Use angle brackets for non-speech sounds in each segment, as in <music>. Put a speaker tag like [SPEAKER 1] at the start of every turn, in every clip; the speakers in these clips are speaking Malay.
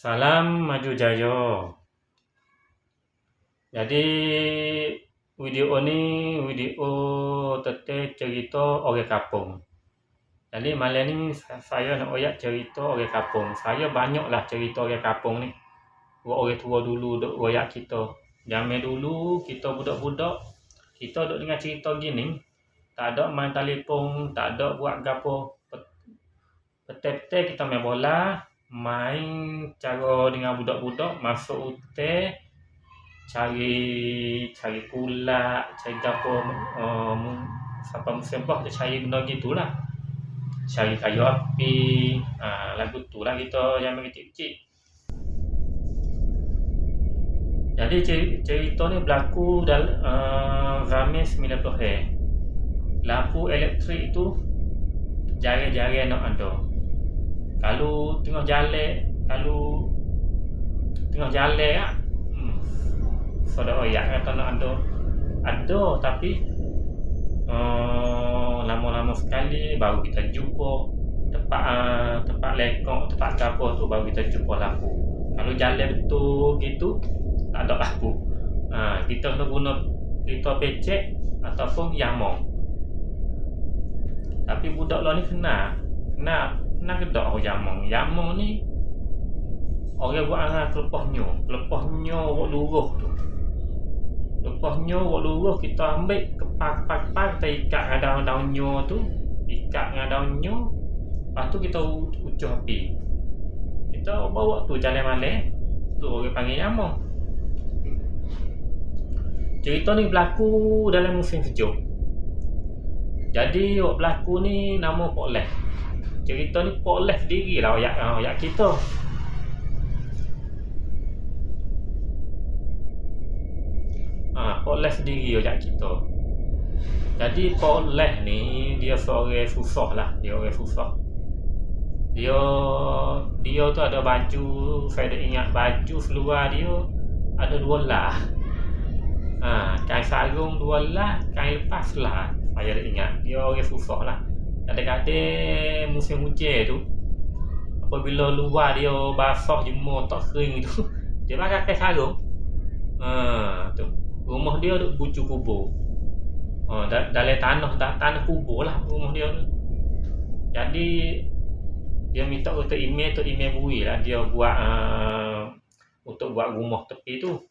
[SPEAKER 1] Salam maju jaya. Jadi video ni video tentang cerita orang kampung. Jadi malam ni saya nak oyak cerita orang kampung. Saya banyaklah cerita orang kampung ni. Orang tua dulu duk royak kita. Zaman dulu kita budak-budak kita duk dengar cerita gini tak ada main telefon, tak ada buat gapo. Betul-betul kita main bola, main cara dengan budak-budak masuk hutan cari cari kulak, cari gapo um, siapa musibah tu cari benda gitulah. Cari kayu api, ha, lagu tu lah kita yang kecil-kecil. Jadi cerita ni berlaku dalam uh, Ramis 90 eh. Lampu elektrik tu jarang-jarang nak ada. Kalau tengah jalan, kalau tengah jalan ah, hmm, saudara oyak kata nak ada. Ada tapi uh, lama-lama sekali baru kita jumpa tempat uh, tempat lekok, tempat apa tu baru kita jumpa lampu. Kalau jalan betul gitu tak ada lampu. Ha, kita kena guna kereta becek ataupun yamong. Tapi budak lah ni kena kena kena kedak orang yamong. Yamong ni orang buat arah kelepah nyo. Kelepah nyo buat luruh tu. Lepas nyo buat luruh kita ambil kepak-kepak kita ikat dengan daun nyo tu. Ikat dengan daun nyo. Lepas tu kita ucuh api. Kita bawa tu jalan malam. Tu orang panggil yamong. Cerita ni berlaku dalam musim sejuk. Jadi orang berlaku ni nama Pak Leh. Cerita ni Pak Leh sendiri lah ayat, ayat kita. Ha, Pak Leh sendiri ayat kita. Jadi Pak Leh ni dia seorang susah lah. Dia orang susah. Dia dia tu ada baju, saya dah ingat baju seluar dia ada dua lah. Ha, kain sarung dua lah, kain lepas lah. Saya dah ingat. Dia orang susah lah. Kadang-kadang musim hujan tu, apabila luar dia basah jemur tak kering tu, <laughs> dia pakai sarung. Ha, tu. Rumah dia duk bucu kubur. Ha, dalam tanah, tanah kubur lah rumah dia tu. Jadi, dia minta untuk email, untuk email bui lah. Dia buat uh, untuk buat rumah tepi tu.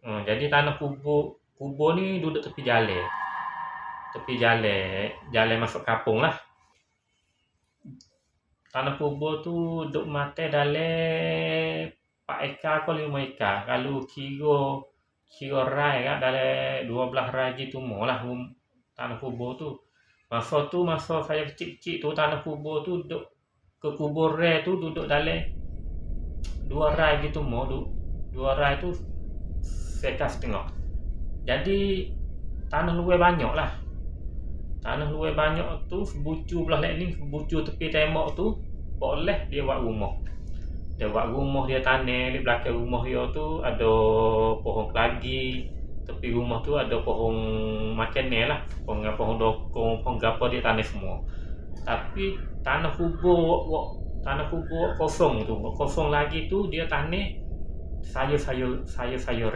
[SPEAKER 1] Uh, jadi tanah kubur kubur ni duduk tepi jalan. Tepi jalan, jalan masuk kampung lah. Tanah kubur tu duduk mata dalam 4 ekar ke 5 ekar. Kalau kira kira rai kan dalam 12 rai mau lah tanah kubur tu. Masa tu masa saya kecil-kecil tu tanah kubur tu duduk ke kubur re tu duduk dalam dua rai gitu mau duduk dua rai tu sekas setengah jadi tanah luar banyak lah tanah luar banyak tu bucu belah lain ni bucu tepi tembok tu boleh dia buat rumah. Dia buat rumah dia tanah di belakang rumah dia tu ada pohon kelagi tepi rumah tu ada pohon makan ni lah. Pohon pohon dokong pohon gapa dia tanah semua. Tapi tanah kubur tanah kubur kosong tu kosong lagi tu dia tanah sayur-sayur sayur-sayur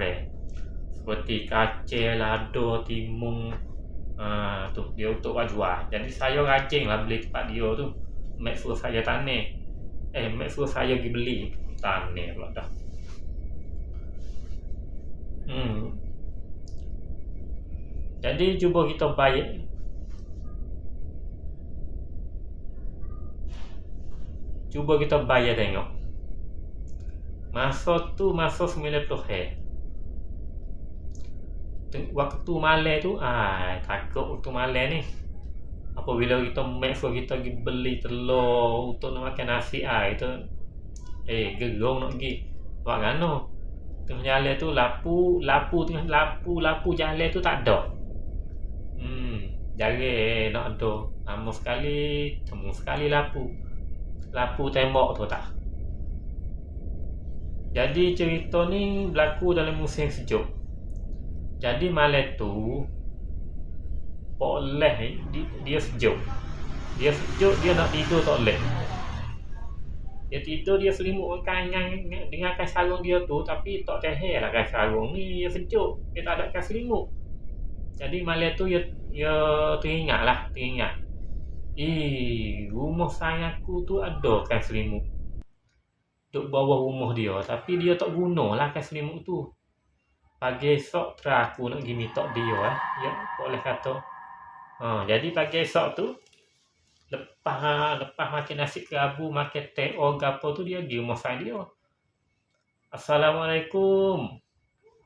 [SPEAKER 1] seperti kacang, lado, timun ha, tu dia untuk jual jadi saya rajin lah beli tempat dia tu make sure saya tanah eh make sure saya pergi beli tanah pula dah hmm. jadi cuba kita bayar Cuba kita bayar tengok. Masa tu masa 90 hari. Waktu malam tu, ah takut waktu malam ni. Apabila kita make sure kita pergi beli telur untuk nak makan nasi ah itu eh gerong nak pergi. Buat gano? Tengah jalan tu lapu, lapu tengah lapu, lapu jalan tu tak ada. Hmm, jarang nak ada. Lama sekali, temu sekali lapu lapu tembok tu tak jadi cerita ni berlaku dalam musim sejuk jadi malam tu boleh dia, dia sejuk dia sejuk dia nak tidur tak boleh Dia tidur dia selimut dengan dengan, kain sarung dia tu tapi tak teher lah kain sarung ni dia sejuk. Dia tak ada kain selimut. Jadi malam tu dia, dia teringat lah, teringat. Eh, rumah saya aku tu ada kain selimut. Duk bawah rumah dia tapi dia tak guna lah kain selimut tu. Pagi esok teraku nak pergi minta dia eh. Ya, boleh kata. Ha, jadi pagi esok tu lepas lepas makan nasi kerabu makan teh or gapo tu dia pergi rumah saya dia Assalamualaikum.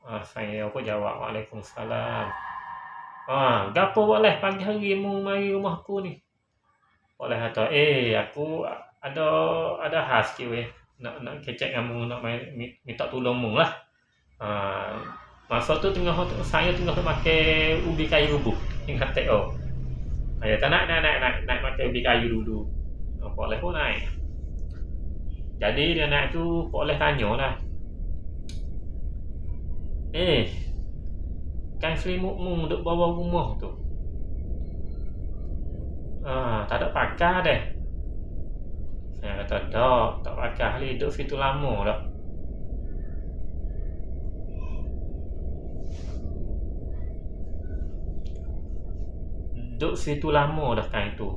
[SPEAKER 1] Ah, saya apa jawab? Waalaikumsalam. Ah, gapo boleh pagi hari mu mari rumah aku ni? Boleh kata eh aku ada ada khas ke weh? Nak nak kecek kamu nak main minta tolong mu lah. Ah, masa tu tengah saya tengah makan ubi kayu rubuh ingat teh oh Ya, tak naik, naik, naik, naik, naik makan ubi kayu dulu. Oh, boleh pun naik. Jadi dia naik tu, boleh tanya lah. Eh, kan selimut mu duduk bawah rumah tu. Ah, tak ada pakar deh. Saya kata, tak, tak pakar. Hali duduk situ lama dah. Duk situ lama dah kan itu.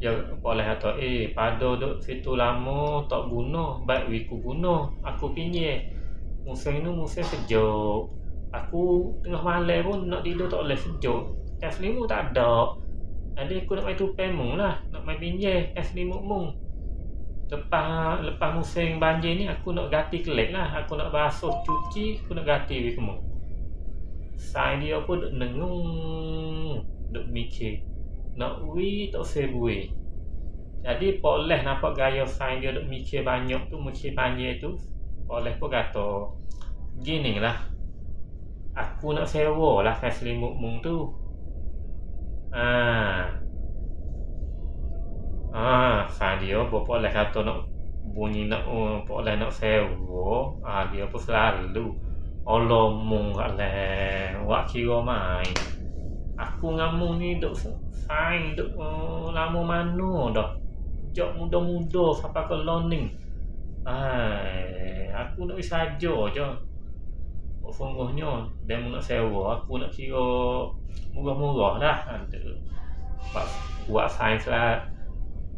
[SPEAKER 1] Ya boleh kata eh pada duk situ lama tak guna baik wiku guna aku pinjam musim ni musim sejuk. Aku tengah malam pun nak tidur tak boleh sejuk. Es limu tak ada. Jadi aku nak main tupai mung lah nak main pinjam es limu mung lepas lepas musim banjir ni aku nak ganti kelek lah. Aku nak basuh cuci aku nak ganti wiku mung saya dia pun nengung duk mikir nak wi tak sebui jadi boleh nampak gaya sign dia duk mikir banyak tu mikir panjang tu boleh pun kata gini lah aku nak sewa lah selimut mung tu. Ah ah sign dia boleh kata nak bunyi nak oh, boleh nak sewa ah dia pun selalu Allah mung kat leh wak kira main aku ngamu ni duk fine duk uh, lama mana dah. Jok muda-muda sampai ke learning. Ai aku nak saja je oh, sungguhnya dia nak sewa aku nak kira murah-murah dah buat buat sains lah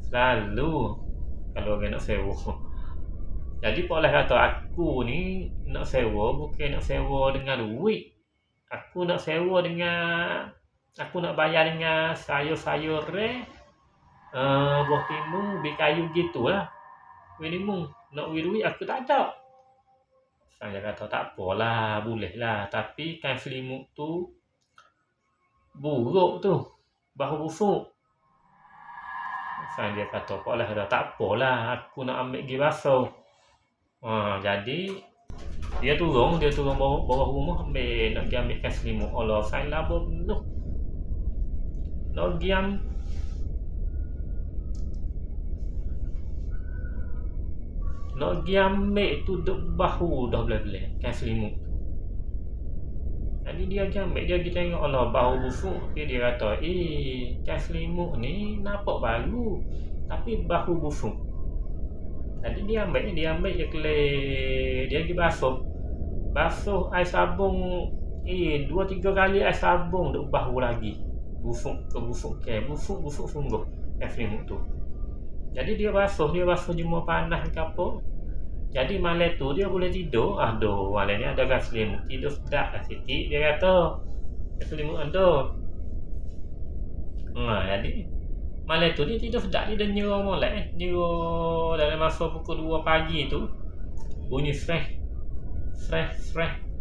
[SPEAKER 1] selalu kalau orang nak sewa. Jadi boleh kata aku ni nak sewa bukan nak sewa dengan duit. Aku nak sewa dengan aku nak bayar dengan sayur-sayur re uh, buah timun bi kayu gitulah. Minimum nak wirui aku tak ada. Saya kata tak apalah boleh lah. Tapi kan selimut tu buruk tu bahu busuk. Saya kata apalah dah tak apalah aku nak ambil pergi basuh. Ha, jadi dia turun dia turun bawah, bawah rumah ambil nak pergi ambil kan selimut. Allah saya labur penuh Logiam. Logiam mek tu duk bahu dah boleh-boleh kan selimut jadi dia ambil dia pergi tengok Allah bahu busuk. Dia dia kata eh kan selimut ni nampak baru tapi bahu busuk. Jadi dia ambil dia ambil dia kelih dia pergi basuh. Basuh air sabung eh dua tiga kali air sabung duk bahu lagi busuk ke busuk ke busuk busuk sungguh. Efrim tu. Jadi dia basuh dia basuh jemur panas ke apa. Jadi malam tu dia boleh tidur. Aduh malam ni ada gas selimut. Tidur sedap lah sikit dia kata. Gas selimut ada ha, jadi malam tu dia tidur sedap. Dia nyerah molek eh. nyerah dalam masa pukul 2 pagi tu. Bunyi fresh. Fresh fresh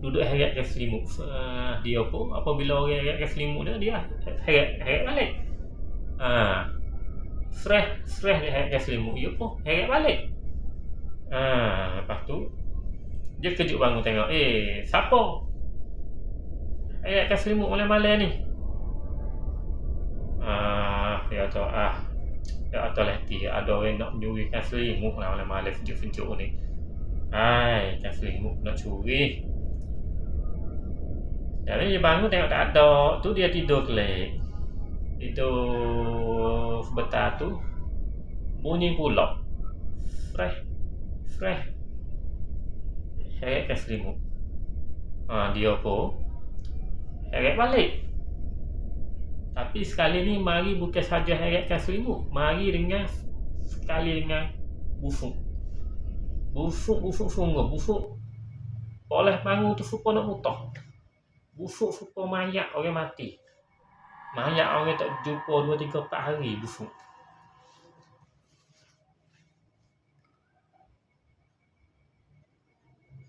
[SPEAKER 1] duduk heret ke selimut uh, dia pun apabila orang heret ke selimut dia dia heret heret balik. Ha uh, fresh fresh dia heret ke selimut dia pun heret balik. Ha lepas tu dia kejut bangun tengok eh siapa? Heret ke selimut malam-malam ni. Ah uh, dia kata ah dia kata leti ada orang nak mencurikan selimut lah malam-malam sejuk-sejuk ni. Hai, kan selimut nak curi jadi dia bangun tengok tak ada. Tu dia tidur kelek. Tidur sebentar tu bunyi pula. Fresh fresh. Heret kan selimut. Ha, dia pun heret balik. Tapi sekali ni mari bukan saja heretkan selimut. Mari dengan sekali dengan busuk. Busuk busuk sungguh. Busuk oleh bangun tu suka nak mutah busuk suka mayat orang mati mayat orang tak jumpa 2 3 4 hari busuk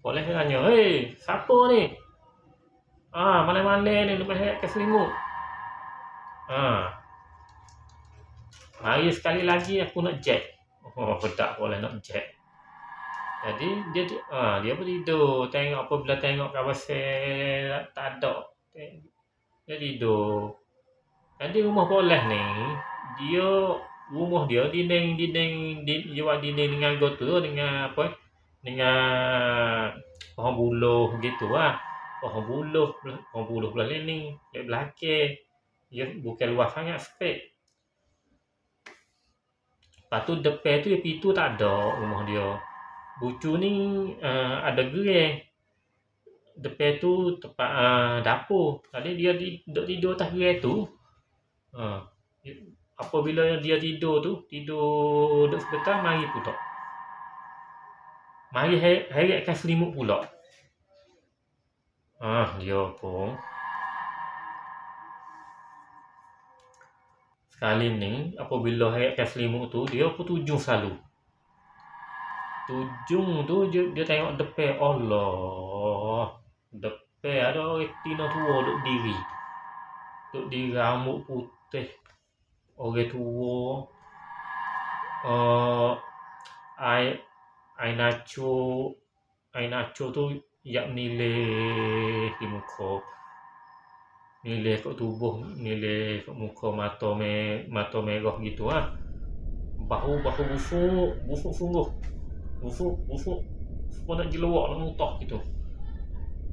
[SPEAKER 1] boleh tanya, "Hei, siapa ni?" Ah, mana-mana ni lepas hayat ke selimut. Ah. Hari sekali lagi aku nak jet. Oh, tak boleh nak jet. Jadi dia ah dia pun tidur. Tengok apa bila tengok kawasan tak ada. Dia tidur. Jadi rumah boleh ni dia rumah dia dinding dinding di dia buat dinding dengan gotu dengan apa dengan pohon buluh gitu lah. Pohon buluh pohon buluh belah ni di belakang. Dia bukan luas sangat spek lepas tu depan tu pintu tak ada rumah dia bucu ni uh, ada gerai depan tu tempat uh, dapur tadi dia duduk tidur atas gerai tu uh, apabila dia tidur tu tidur duduk sebentar mari putar Mari heretkan selimut pula. Ah, dia pun. Sekali ni, apabila heretkan selimut tu, dia pun tujung selalu. Tujung tu, dia, dia tengok depan. Allah. Depan ada orang tina tua duduk diri. Duduk diri rambut putih. Orang tua. Uh, air ai nacho ai nacho tu yak nilai di muka nilai kat tubuh nilai kat muka mata me mata merah gitu ah bahu bahu busuk busuk sungguh busuk busuk semua nak jeluak nak mutah gitu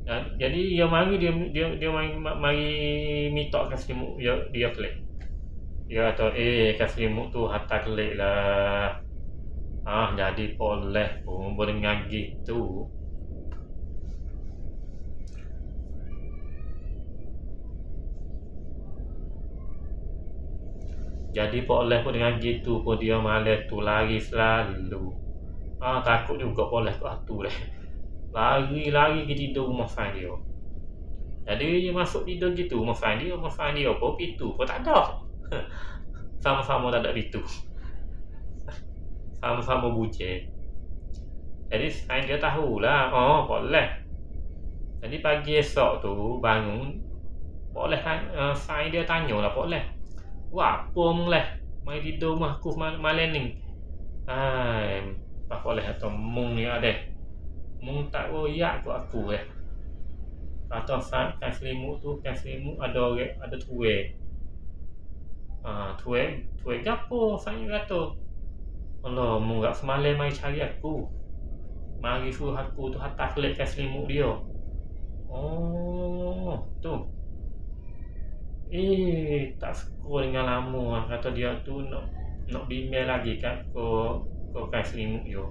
[SPEAKER 1] dan, jadi yang mari dia dia dia mari mari minta kasih dia dia klik dia kata eh kasih mu tu hatta klik lah Ah, jadi boleh pun dengan gitu. Jadi boleh pun dengan gitu pun dia malah tu lari selalu. Ah, takut juga boleh tu atu deh. Lari-lari ke tidur rumah fan dia. Jadi dia masuk tidur gitu rumah fan dia, rumah fan dia apa? Pintu pun tak ada. <laughs> Sama-sama tak ada pintu. Sama-sama bucin. Jadi saya dia tahulah. Oh boleh. Jadi pagi esok tu bangun boleh kan uh, saya dia tanya lah boleh. Wah apa boleh mai tidur rumah aku malam ni. Hai apa boleh atau mung ni ada mung tak royak tu aku eh atau saat selimut tu selimut ada ada tuwe ah tuwe tuwe gapo saya kata Allah, mu gak semalam mai cari aku. Mari suruh aku tu hantar kelikkan selimut dia. Oh, tu. Eh, tak suka dengan lama kata dia tu nak nak bimbel lagi kan ke ke kan selimut dia.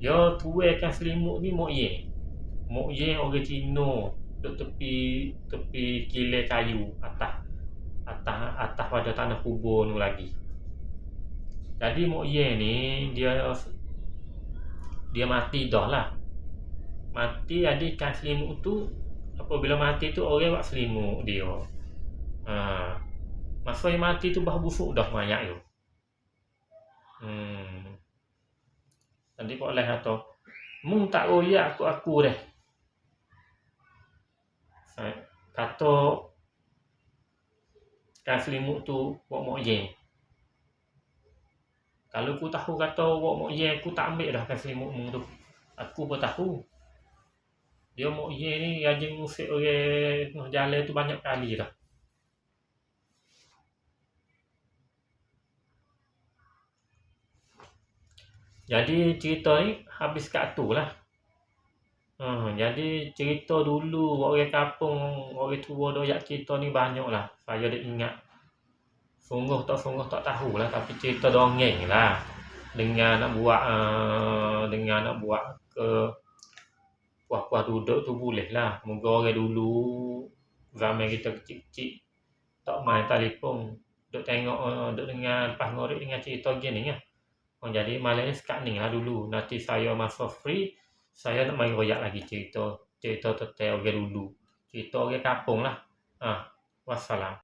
[SPEAKER 1] Dia tuai kan selimut ni mok ye. Mok ye orang Cina duk tepi tepi kilai kayu atas atas atas pada tanah kubur tu lagi. Jadi Mok Ye ni dia dia mati dah lah. Mati ada ikan selimut tu apabila mati tu orang buat selimut dia. Ha. Masa yang mati tu bah busuk dah mayat tu. Hmm. Nanti kau oleh atau mung tak royak aku aku deh. Kata kan selimut tu buat Mok Ye. Kalau aku tahu kata awak mok ye aku tak ambil dah kasih mok mung tu. Aku pun tahu. Dia mok ye ni rajin musik orang jalan tu banyak kali dah. Jadi cerita ni habis kat tu lah. Hmm, jadi cerita dulu orang kampung, orang tua doyak cerita ni banyak lah. Saya dah ingat sungguh tak sungguh tak tahu lah tapi cerita dongeng lah dengan nak buat uh, dengan nak buat ke puas-puas duduk tu boleh lah moga orang dulu zaman kita kecil-kecil tak main telefon duk tengok uh, duk dengan pas ngorek dengan cerita gini ya oh, jadi malam ni sekat ni lah dulu. Nanti saya masa free saya nak main royak lagi cerita. Cerita tentang orang dulu. Cerita orang kampung lah. Ah wassalam